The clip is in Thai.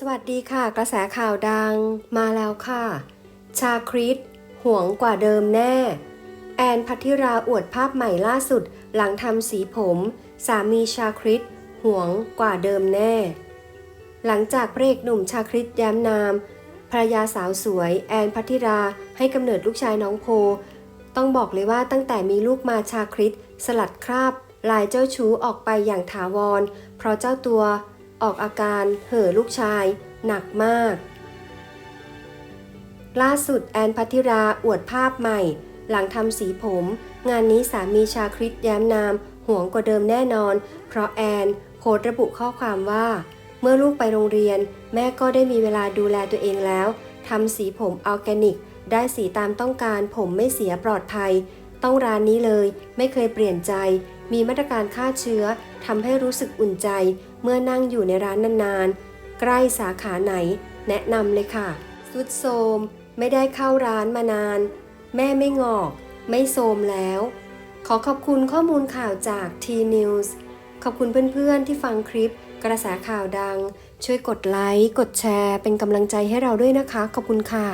สวัสดีค่ะ กระแสข่าวดังมาแล้วค่ะ ชาคริสห่วงกว่าเดิมแน่ แอนพัทิราอวดภาพใหม่ล่าสุด หลังทำสีผม สามีชาคริสห่วงกว่าเดิมแน่ หลังจากพระเอกหนุ่มชาคริสแย้มนามภรรยาสาวสวย แอนพัทิราให้กำเนิดลูกชายน้องโพ ต้องบอกเลยว่าตั้งแต่มีลูกมาชาคริสสลัดคราบ ลายเจ้าชู้ออกไปอย่างถาวร เพราะเจ้าตัว ออกอาการเห่อลูกชาย หนักมาก ล่าสุดแอนพัทิราอวดภาพใหม่ หลังทำสีผม งานนี้สามีชาคริสแย้มนามห่วงกว่าเดิมแน่นอน เพราะแอนโพสระบุข้อความว่า เมื่อลูกไปโรงเรียน แม่ก็ได้มีเวลาดูแลตัวเองแล้วทำสีผมออร์แกนิก ได้สีตามต้องการผมไม่เสียปลอดภัย ต้องร้านนี้เลย ไม่เคยเปลี่ยนใจ มีมาตรการฆ่าเชื้อทำให้รู้สึกอุ่นใจ เมื่อนั่งอยู่ในร้านนานๆ ใกล้สาขาไหน แนะนำเลยค่ะ สุดโทมไม่ได้เข้าร้านมานาน แม่ไม่งอก ไม่โทมแล้ว ขอขอบคุณข้อมูลข่าวจาก T News ขอบคุณเพื่อนๆที่ฟังคลิปกระแสข่าวดัง ช่วยกดไลค์ กดแชร์ เป็นกำลังใจให้เราด้วยนะคะ ขอบคุณค่ะ